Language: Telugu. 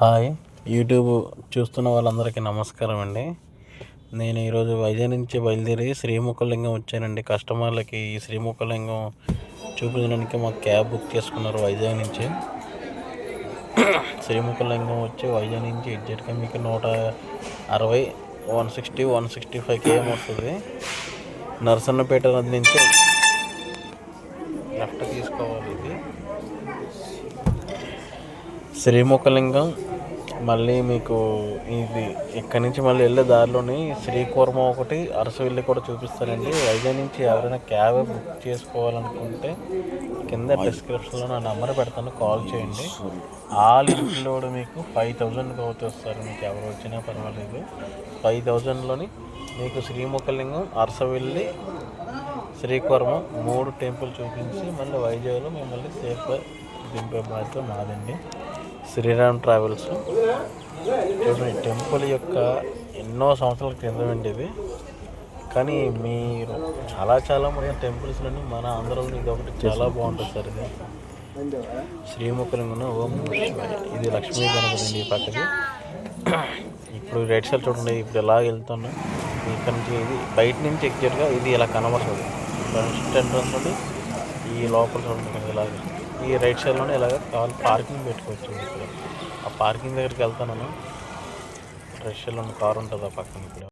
హాయ్. యూట్యూబ్ చూస్తున్న వాళ్ళందరికీ నమస్కారం అండి. నేను ఈరోజు వైజాగ్ నుంచి బయలుదేరి శ్రీముఖలింగం వచ్చానండి. కస్టమర్లకి ఈ శ్రీముఖలింగం చూపించడానికి మా క్యాబ్ బుక్ చేసుకున్నారు వైజాగ్ నుంచి. శ్రీముఖలింగం వచ్చి వైజాగ్ నుంచి ఎగ్జాక్ట్గా మీకు నూట అరవై one sixty one sixty five KM వస్తుంది. నరసన్నపేట నుంచి లెఫ్ట్ తీసుకోవాలి ఇది. శ్రీముఖలింగం. మళ్ళీ మీకు ఇది ఇక్కడి నుంచి మళ్ళీ వెళ్ళే దారిలోని శ్రీకూర్మ ఒకటి అరసవెల్లి కూడా చూపిస్తానండి వైజాగ్ నుంచి ఎవరైనా క్యాబ్ బుక్ చేసుకోవాలనుకుంటే కింద డిస్క్రిప్షన్లో నా నెంబర్ పెడతాను కాల్ చేయండి. ఆల్ ఇంక్లూడ్ మీకు ఫైవ్ థౌజండ్కి అవుతుంది సార్ మీకు ఎవరు వచ్చినా పర్వాలేదు. ఫైవ్ థౌజండ్లోని మీకు శ్రీముఖలింగం అరసవెల్లి శ్రీకూర్మ మూడు టెంపుల్ చూపించి మళ్ళీ వైజాగ్లో మిమ్మల్ని సేఫ్గా దింపే బాధ్యత మాదండి. శ్రీరామ్ ట్రావెల్స్ చూడండి టెంపుల్ యొక్క ఎన్నో సంవత్సరాల క్రితం అండి ఇది. కానీ మీరు చాలా చాలా మన టెంపుల్స్లోని మన ఆంధ్రలో ఇది ఒకటి చాలా బాగుంటుంది సార్ ఇది. శ్రీముఖలింగం ఓం ఇది లక్ష్మీ గణపతి ఈ పక్కది ఇప్పుడు రైట్ సైడ్ చూడండి ఇప్పుడు ఎలా వెళ్తున్నాం. ఇక్కడ నుంచి ఇది బయట నుంచి ఎగ్జాక్ట్గా ఇది ఇలా కనబడుతుంది. ఫస్ట్ ఎంట్రన్స్ నుండి ఈ లోపల చూడండి ఇలాగే. ఈ రైట్ సైడ్లోనే ఇలాగ కావాలి పార్కింగ్ పెట్టుకోవచ్చు. ఇక్కడ ఆ పార్కింగ్ దగ్గరికి వెళ్తాను రష్యాలో కార్ ఉంటుంది ఆ పక్కన. ఇప్పుడు